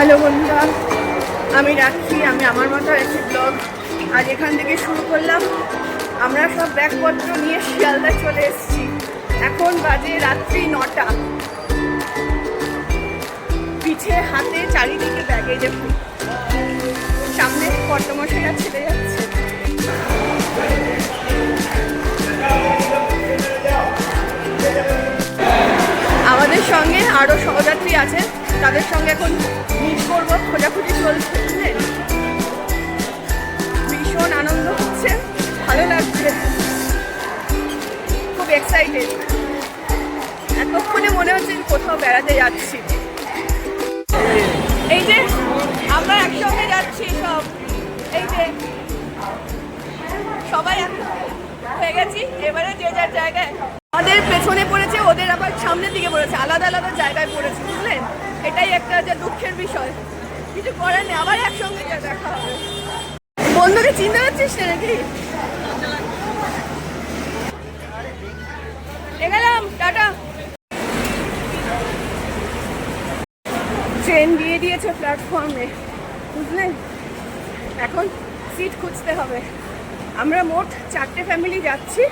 Hello বন্ধুরা, আমি রাখছি, আমি আমার মতো একটি ব্লগ আজ এখান থেকে শুরু করলাম। আমরা সব ব্যাগপত্র নিয়ে শিয়ালদা চলে এসেছি। এখন বাজে রাত্রি নটা। পিছে হাতে, চারিদিকে ব্যাগে দেখুন। সামনে কর্তমশাইরা ছেড়ে যাচ্ছে। আরও সহযাত্রী আছে, তাদের সঙ্গে এখন মিট করব। খোঁজাখুঁজি চলছে। ভীষণ আনন্দ হচ্ছে, ভালো লাগছে। খুব এক্সাইটেড এতক্ষণে মনে হচ্ছে কোথাও বেড়াতে যাচ্ছি। এই যে, আমরা একসঙ্গে যাচ্ছি সব। এই যে, সবাই হয়ে গেছি। এবারে যে যার জায়গায় আমাদের পেছনে পড়েছে, ওদের আবার সামনের দিকে পড়েছে, আলাদা আলাদা জায়গায় পড়েছে, বুঝলেন? এটাই একটা যে দুঃখের বিষয়। কিছু করার নেই, আবার একসঙ্গে দেখা হবে। বন্ধুকে চিনতে পারছিস না নাকি? এগেলাম টাটা। ট্রেন দিয়ে দিয়েছে প্ল্যাটফর্মে, বুঝলেন? এখন সিট খুঁজতে হবে। আমরা মোট চারটে ফ্যামিলি যাচ্ছি।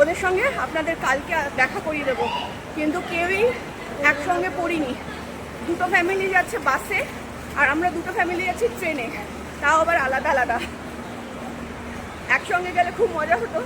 ওদের সঙ্গে আপনাদের কালকে দেখা করিয়ে দেবো। কিন্তু কেউই একসঙ্গে পড়িনি। দুটো ফ্যামিলি যাচ্ছে বাসে আর আমরা দুটো ফ্যামিলি যাচ্ছি ট্রেনে তাও আবার আলাদা আলাদা। একসঙ্গে গেলে খুব মজা হতো।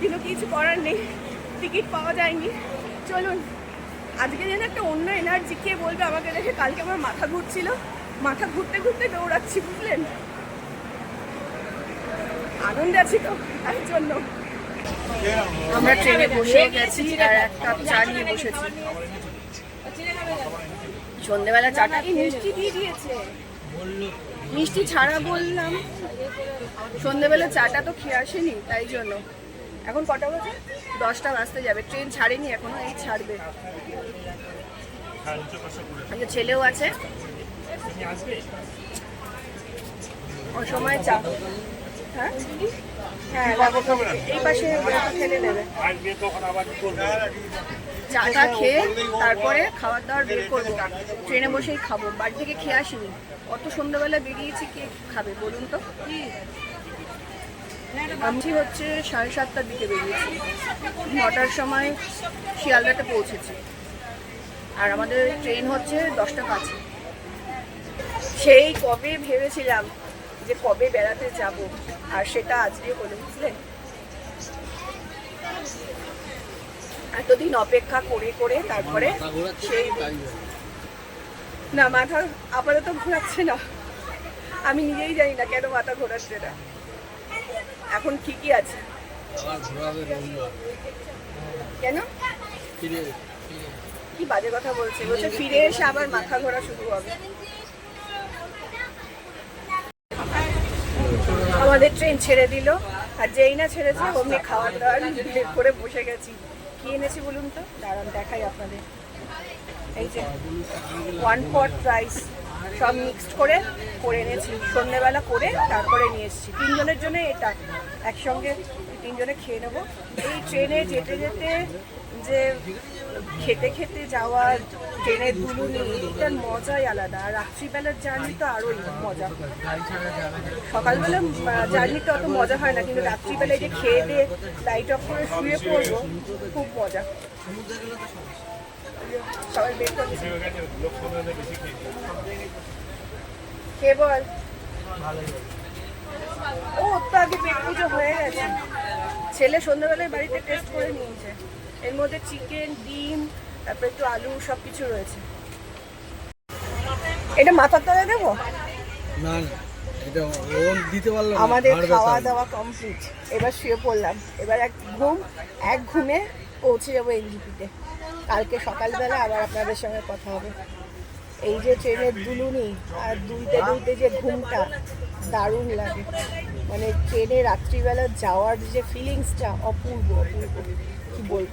কিন্তু কিছু করার নেই। টিকিট পাওয়া যায়নি। চলুন, আজকে যেন একটা অন্য এনার্জি কে বলবে আমাকে দেখে কালকে আমার মাথা ঘুরছিল। মাথা ঘুরতে ঘুরতে দৌড়াচ্ছি, বুঝলেন? আনন্দ আছি তো, তার জন্য। আমরা ট্রেনে বসে গেছি আর এক কাপ চা নিয়ে বসেছি। সন্ধেবেলা চাটা এই মিষ্টি দিয়ে দিয়েছে। মিষ্টি ছাড়া বললাম। সন্ধেবেলা চাটা তো খেয়ে আসেনি তাই জন্য। এখন কটা বাজে? দশটা বাজতে যাবে। ট্রেন ছাড়েনি এখনও এই ছাড়বে। যে ছেলেও আছে? ওই সময় চা। হ্যাঁ? হ্যাঁ এই পাশে ফেলে দেবে চাটা খেয়ে তারপরে খাবার দাবার বের করব। ট্রেনে বসেই খাব। বাড়ি থেকে খেয়ে আসিনি। অত সন্ধ্যাবেলা বেরিয়েছি কে খাবে বলুন তো? আমি হচ্ছে সাড়ে সাতটার দিকে বেরিয়েছি। নটার সময় শিয়ালদাতে পৌঁছেছি। আর আমাদের ট্রেন হচ্ছে দশটা পাঁচে। সেই কবে ভেবেছিলাম যে কবে বেড়াতে যাব আর সেটা আজকে হলো বুঝলেন এতদিন অপেক্ষা করে করে তারপরে সেই না মাথা আপাতত ঘোরাচ্ছে না। আমি নিজেই জানি না কেন মাথা ঘোরাচ্ছে না। এখন ঠিকই আছে। কেন? কি বাজে কথা বলছে? বলছে ফিরে এসে আবার মাথা ঘোরা শুরু হবে। আমাদের ট্রেন ছেড়ে দিল। আর যেই না ছেড়েছে, অমনি খাওয়ার দাওয়ার বের করে বসে গেছি। কি এনেছি বলুন তো? দাঁড়ান, দেখাই আপনাদের। এই যে ওয়ান পট রাইস সব মিক্সড করে করে এনেছি। সন্ধ্যেবেলা করে তারপরে নিয়ে এসেছি। তিনজনের জন্য এটা। একসঙ্গে তিনজনে খেয়ে নেব। এই ট্রেনে যেতে যেতে যে খেতে খেতে যাওয়ার ট্রেনের দুলুনি, এটার মজাই আলাদা। রাত্রিবেলার জার্নি তো আরোই মজা। সকালবেলা জার্নিতে অত মজা হয় না, কিন্তু রাত্রিবেলায় যে খেয়ে দিয়ে লাইট অফ করে শুয়ে পড়ব, খুব মজা। কে বল? ও তো আগে পেট পুজো হয়ে গেছে। ছেলে সন্ধ্যাবেলায় বাড়িতে টেস্ট করে নিয়েছে। এর মধ্যে চিকেন ডিম তারপর একটু আলু সব কিছু রয়েছে। এটা মাথার তলায় দেবো? না না এটা ওন দিতে পারল আমাদের খাওয়া দাওয়া কমপ্লিট এবার শুয়ে পড়লাম। এবার এক ঘুম এক ঘুমে পৌঁছে যাব এনজিপিতে। কালকে সকালবেলা আবার আপনাদের সঙ্গে কথা হবে। এই যে ট্রেনের দুলুনি আর দুইতে দুইতে যে ঘুমটা দারুণ লাগে। মানে ট্রেনে রাত্রিবেলা যাওয়ার যে ফিলিংসটা অপূর্ব অপূর্ব। কি বলব?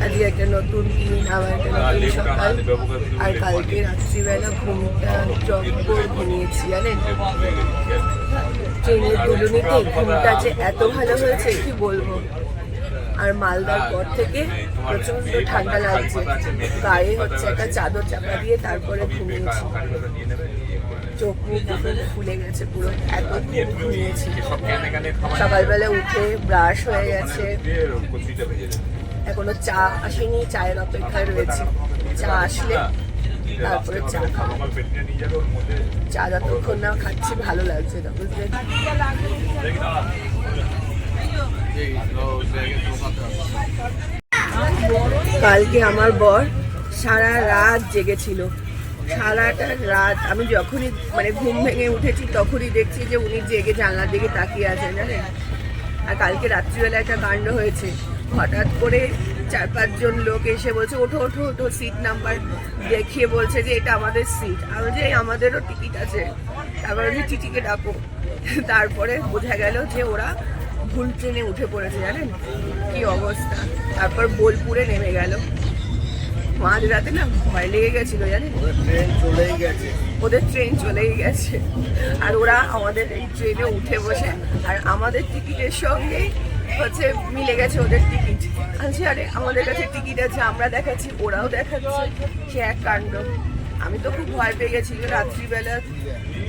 একটা নতুন দিন আবার একটা নতুন সকাল। আর কালকে রাত্রিবেলা ঘুমটা জব্বর ঘুমিয়েছি জানেন? ট্রেনের দুলুনিতে ঘুমটা যে এত ভালো হয়েছে কি বলব? আর মালদার পর থেকে প্রচণ্ড ঠান্ডা লাগছে। গায়ে হচ্ছে একটা চাদর চাপা দিয়ে তারপরে ঘুমিয়েছি। চোখ মুখ ফুলে গেছে পুরো এত ঘুমিয়েছি। সকালবেলা উঠে ব্রাশ হয়ে গেছে। এখনও চা আসেনি, চায়ের অপেক্ষায় রয়েছে। চা আসলে তারপরে চা চা যতক্ষণ না খাচ্ছি, ভালো লাগছে না, বুঝলে? কালকে আমার বর সারা রাত জেগেছিল। সারাটা রাত আমি যখনই মানে ঘুম ভেঙে উঠেছি, তখনই দেখছি যে উনি জেগে জানলার দিকে তাকিয়ে আছেন, জানেন? আর কালকে রাত্রিবেলা একটা কাণ্ড হয়েছে। হঠাৎ করে চার পাঁচজন লোক এসে বলছে ওঠো ওঠো ওঠো সিট নাম্বার দেখিয়ে বলছে যে এটা আমাদের সিট আমি যে "এই আমাদেরও টিকিট আছে। তারপরে যে টিটিকে ডাকো। তারপরে বোঝা গেল যে ওরা ভুল ট্রেনে উঠে পড়েছে জানেন? কি অবস্থা? তারপর বোলপুরে নেমে গেল। মাঝ রাতে না ভয় লেগে গেছিল জানেন? ট্রেন চলেই গেছে। ওদের ট্রেন চলেই গেছে। আর ওরা আমাদের এই ট্রেনে উঠে বসে আর আমাদের টিকিটের সঙ্গে হচ্ছে মিলে গেছে ওদের টিকিট আচ্ছা আরে আমাদের কাছে টিকিট আছে, আমরা দেখাচ্ছি, ওরাও দেখাচ্ছে। সে এক কাণ্ড। আমি তো খুব ভয় পেয়ে গেছি রাত্রিবেলা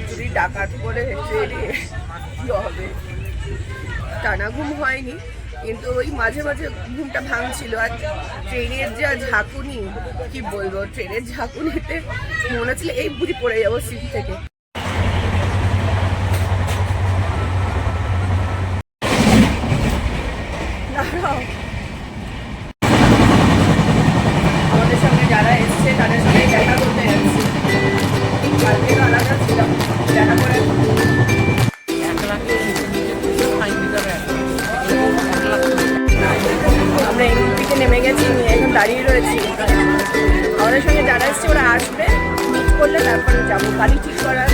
যদি ডাকাত করে ট্রেনে কি হবে? টানা ঘুম হয়নি, কিন্তু ওই মাঝে মাঝে ঘুমটা ভাঙছিল। আর ট্রেনের যা ঝাঁকুনি, কি বলব, ট্রেনের ঝাঁকুনিতে মনে হচ্ছিল, এই বুঝি পড়ে যাব সিট থেকে। দাঁড়িয়ে রয়েছি। আমাদের সঙ্গে যারা এসছে, ওরা আসবে মিট করলে তারপরে যাব। গাড়ি ঠিক করা।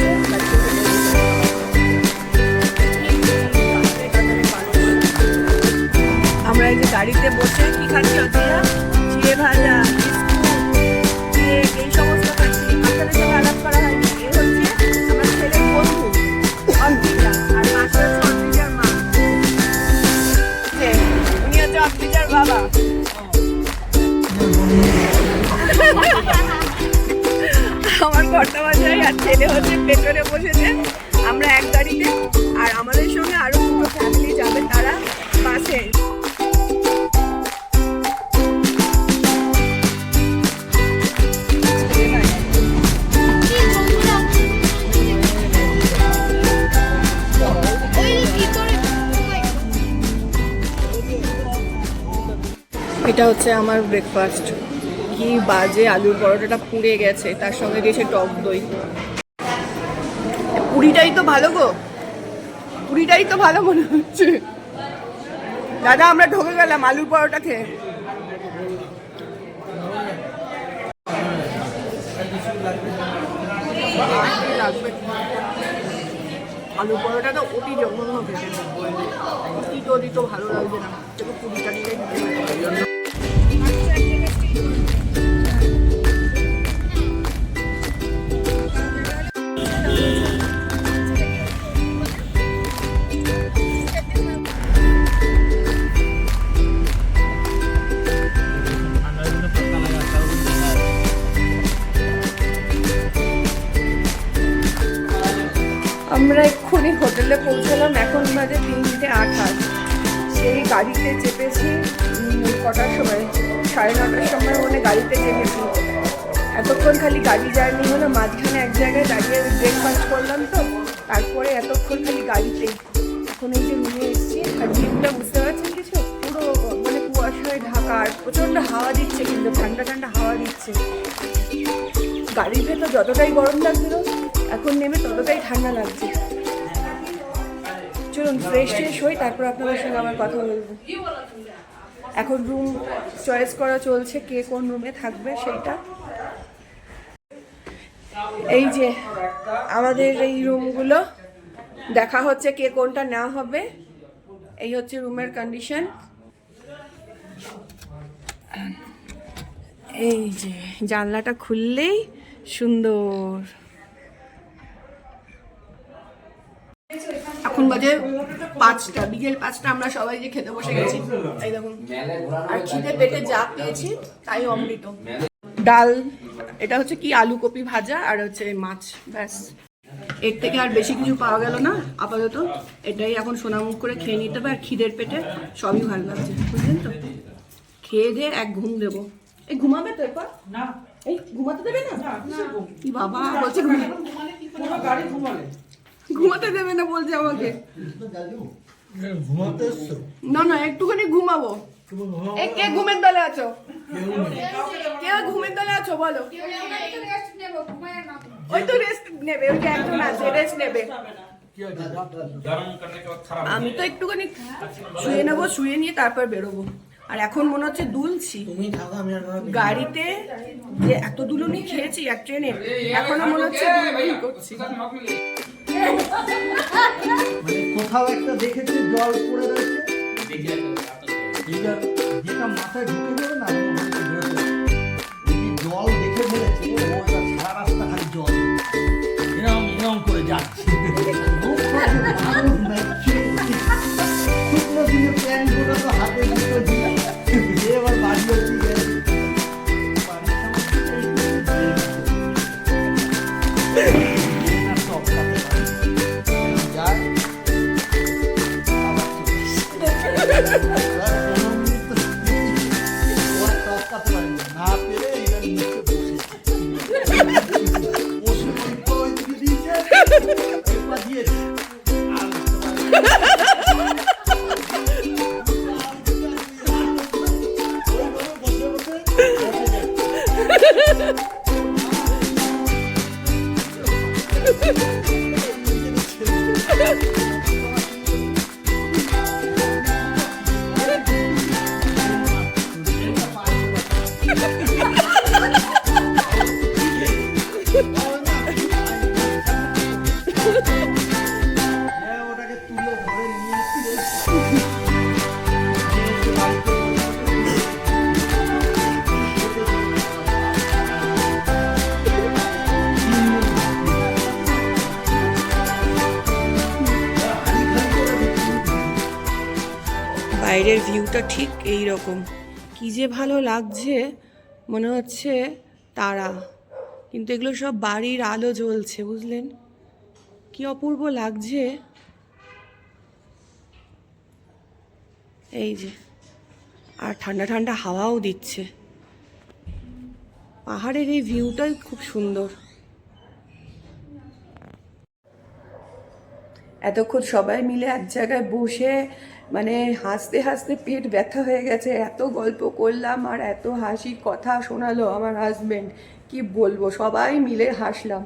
আমরা এই যে গাড়িতে বসে কি খাচ্ছি অতটা চিড়ে ভাজা এই সমস্ত খাচ্ছি। আপনাদের সঙ্গে আলাপ করা হয়নি। ছেলে হচ্ছে, পেছনে বসেছে। আমরা এক গাড়িতে, আর আমাদের সঙ্গে আরও দুটো ফ্যামিলি যাবে, তারা বাসে। এটা হচ্ছে আমার ব্রেকফাস্ট কি বাজে আলুর পরোটাটা পুড়ে গেছে, তার সঙ্গে দিয়েছে টক দই। পুরিটাই তো ভালো গো। পুরিটাই তো ভালো মনে হচ্ছে। দাদা, আমরা ঢোকে গেলাম আলুর পরোটা খেয়ে। লাগবে আলুর পরোটা তো অতি জঘন্য খেতে। তিতো দিতো ভালো লাগছে না। দিলে পৌঁছালাম এখন বাজে তিনটে আঠাশ। সেই গাড়িতে চেপেছি কটার সময়, সাড়ে নটার সময় মনে গাড়িতে চেপেছি। এতক্ষণ খালি গাড়ি জার্নি হলো, মাঝখানে এক জায়গায় দাঁড়িয়ে ব্রেকফাস্ট করলাম তো, তারপরে এতক্ষণ খালি গাড়িতেই এখন এই যে রুমে এসেছি, আর ভিউটা বুঝতে পারছেন কিছু? পুরো মানে কুয়াশায় ঢাকা, আর প্রচণ্ড হাওয়া দিচ্ছে কিন্তু, ঠান্ডা ঠান্ডা হাওয়া দিচ্ছে। গাড়ির ভেতর যতটাই গরম লাগছিল এখন নেমে ততটাই ঠান্ডা লাগছে। চলুন ফ্রেশ ট্রেশ হই, তারপর আপনাদের সঙ্গে আমার কথা বলব। এখন রুম চয়েস করা চলছে, কে কোন রুমে থাকবে সেটা এই যে আমাদের এই রুমগুলো দেখা হচ্ছে কে কোনটা না হবে। এই হচ্ছে রুমের কন্ডিশন এই যে জানলাটা খুললেই সুন্দর। এখন বাজে পাঁচটা বিকেল পাঁচটা আমরা সবাই যে খেতে বসে গেছি। এই দেখুন আর খিদে পেটে যা পেয়েছি তাই অমৃত। ডাল এটা হচ্ছে কি আলু কপি ভাজা আর হচ্ছে মাছ ব্যাস। এর থেকে আর বেশি কিছু পাওয়া গেল না আপাতত। এটাই এখন সোনামুখ করে খেয়ে নিতে হবে আর খিদের পেটে সবই ভালো লাগছে বুঝলেন তো? খেয়ে দিয়ে এক ঘুম দেবো। এই ঘুমাবে তো এরপর? না। এই ঘুমাতে দেবে না? বাবা বলছে ঘুমালে ঘুমাতে দেবে না বলছে আমাকে। না না একটুখানি ঘুমাবো। কে ঘুমের দলে আছো? কে ঘুমের দলে আছো বলো। ওই তো রেস্ট নেবে ওই যে একজন আছে রেস্ট নেবে। আমি তো একটুখানি শুয়ে নেব শুয়ে নিয়ে তারপর বেরোবো। আর এখন মনে হচ্ছে দুলছি। গাড়িতে যে এত দুলুনি খেয়েছি এক ট্রেনে এখনও মনে হচ্ছে মানে কোথাও একটা দেখেছি জল পড়ে রয়েছে। এইটা যেটা মাথায় ঢুকে যাবে না? জল দেখে ফেলেছে সারা রাস্তা খালি জল। এরম এরম করে যাচ্ছে। শুকনো দিনে প্যান্টগুলো তো হাতে বাইরের ঠিক এই রকম কি যে ভালো লাগছে, মনে হচ্ছে তারা। কিন্তু এগুলো সব বাড়ির আলো জ্বলছে, বুঝলেন? কি অপূর্ব লাগছে। এই যে, আর ঠান্ডা ঠান্ডা হাওয়াও দিচ্ছে। পাহাড়ের এই ভিউটাই খুব সুন্দর। এতক্ষণ সবাই মিলে এক জায়গায় বসে মানে হাসতে হাসতে পেট ব্যথা হয়ে গেছে, এত গল্প করলাম আর এত হাসি কথা শোনালো আমার হাজব্যান্ড কি বলব? সবাই মিলে হাসলাম।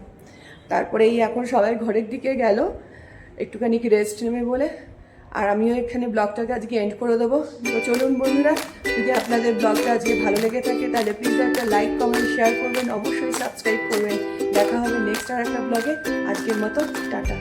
তারপরে এই এখন সবাই ঘরের দিকে গেল, একটুখানি রেস্ট নেবে বলে, আর আমিও এখানে ব্লগটাকে আজকে এন্ড করে দেবো। তো চলুন বন্ধুরা, যদি আপনাদের ব্লগটা আজকে ভালো লেগে থাকে, তাহলে প্লিজ একটা লাইক কমেন্ট শেয়ার করবেন। অবশ্যই সাবস্ক্রাইব করবেন। দেখা হবে নেক্সট আর একটা ব্লগে আজকের মতো, টাটা।